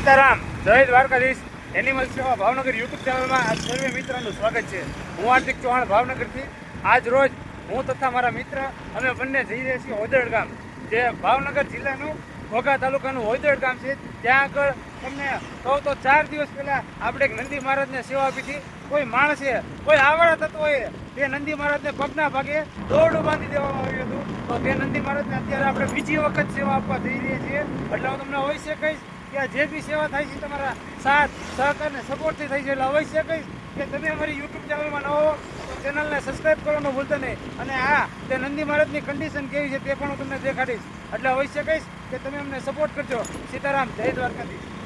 સીતારામ, જય દ્વારકાધીશ. એનિમલ સેવા ભાવનગર યુટ્યુબ ચેનલમાં આ સર્વે મિત્રોનું સ્વાગત છે. હું હાર્દિક ચૌહાણ ભાવનગરથી. આજ રોજ હું તથા મારા મિત્ર અમે બંને જઈ રહ્યા છીએ હોદેડ ગામ, જે ભાવનગર જિલ્લાનું ઘોઘા તાલુકાનું હોદેડ ગામ છે. ત્યાં આગળ તમને કહું તો ચાર દિવસ પહેલાં આપણે એક નંદી મહારાજને સેવા આપી હતી. કોઈ માણસે, કોઈ આવડા તત્વોએ તે નંદી મહારાજને પગના ભાગે દોરડું બાંધી દેવામાં આવ્યું હતું. તો તે નંદી મહારાજને અત્યારે આપણે બીજી વખત સેવા આપવા જઈ રહ્યા છીએ. એટલે હું તમને અવશ્ય કહીશ કે જે બી સેવા થાય છે તમારા સાથ, સહકાર ને સપોર્ટથી થઈ છે. એટલે અવશ્ય કહીશ કે તમે અમારી યુટ્યુબ ચેનલમાં નવો હો, તો ચેનલને સબસ્ક્રાઈબ કરવાનું ભૂલતા નહીં. અને હા તે નંદી મહારાજની કન્ડિશન કેવી છે તે પણ હું તમને દેખાડીશ. એટલે અવશ્ય કહીશ કે તમે અમને સપોર્ટ કરજો. સીતારામ, જય દ્વારકાધીશ.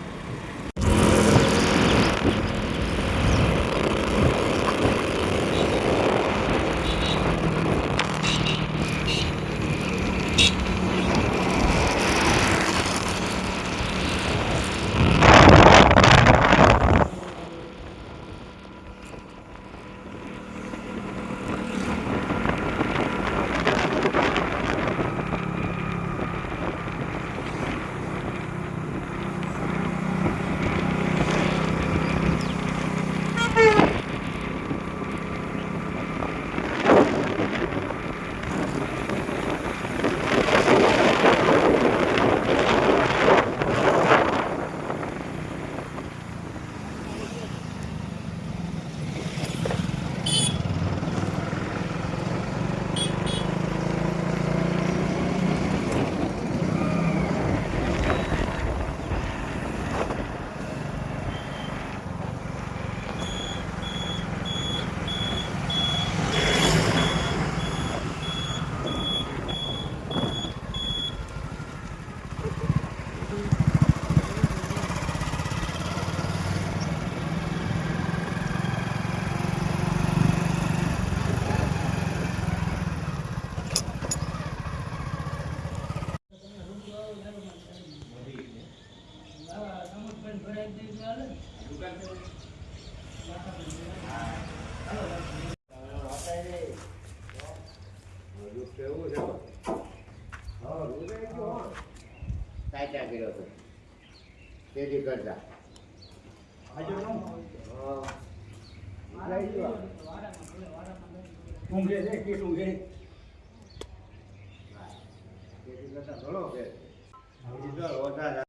કાચા કર્યો હતો તેથી કરતા તેથી કરતા ઘણો ફેર. હજી તો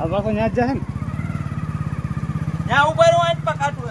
આ પાછો ત્યાં જ જાય ને ત્યાં ઊભા રહો આજ પકાટું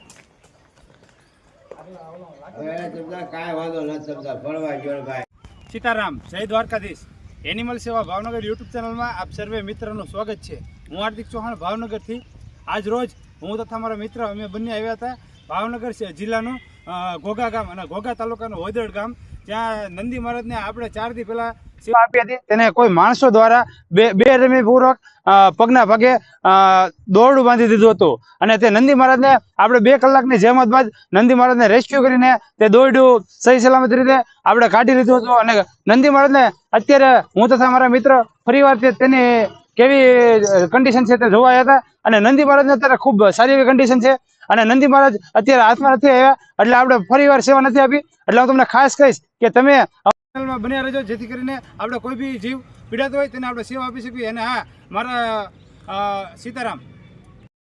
સીતારામ, જય દ્વારકાધીશ. એનિમલ સેવા ભાવનગર યુટ્યુબ ચેનલમાં આપ સર્વે મિત્રનું સ્વાગત છે. હું હાર્દિક ચૌહાણ ભાવનગરથી. આજ રોજ હું તથા મારા મિત્ર અમે બંને આવ્યા હતા ભાવનગર જિલ્લાનું ઘોઘા ગામ અને ઘોઘા તાલુકાનું હોદરડ ગામ. ત્યાં નંદી મહારાજને આપણે ચાર દી પહેલા સેવા આપી હતી. તેને કોઈ માણસો દ્વારા બે બે રમી પૂર્વક અ, પગના અ, દોરડું બાંધી દીધું હતું. અને તે નંદી મહારાજને આપણે બે કલાકની જહેમત બાદ નંદી મહારાજને રેસ્ક્યુ કરીને તે દોરડું સહી સલામત રીતે આપણે કાઢી લીધું હતું. અને નંદી મહારાજને અત્યારે હું તથા મારા મિત્ર ફરીવાર તેની કેવી કન્ડિશન છે તે જોવા આવ્યા હતા. અને નંદી મહારાજને અત્યારે ખૂબ સારી એવી કન્ડિશન છે. અને નંદી મહારાજ અત્યારે હાથમાં નથી આવ્યા, એટલે આપણે ફરીવાર સેવા નથી આપી. એટલે હું તમને ખાસ કહીશ કે તમે ચેનલમાં બન્યા રહેજો, જેથી કરીને આપણે કોઈ બી જીવ પીડાતો હોય, તેને આપણે સેવા આપી શકીએ. અને હા, મારા સીતારામ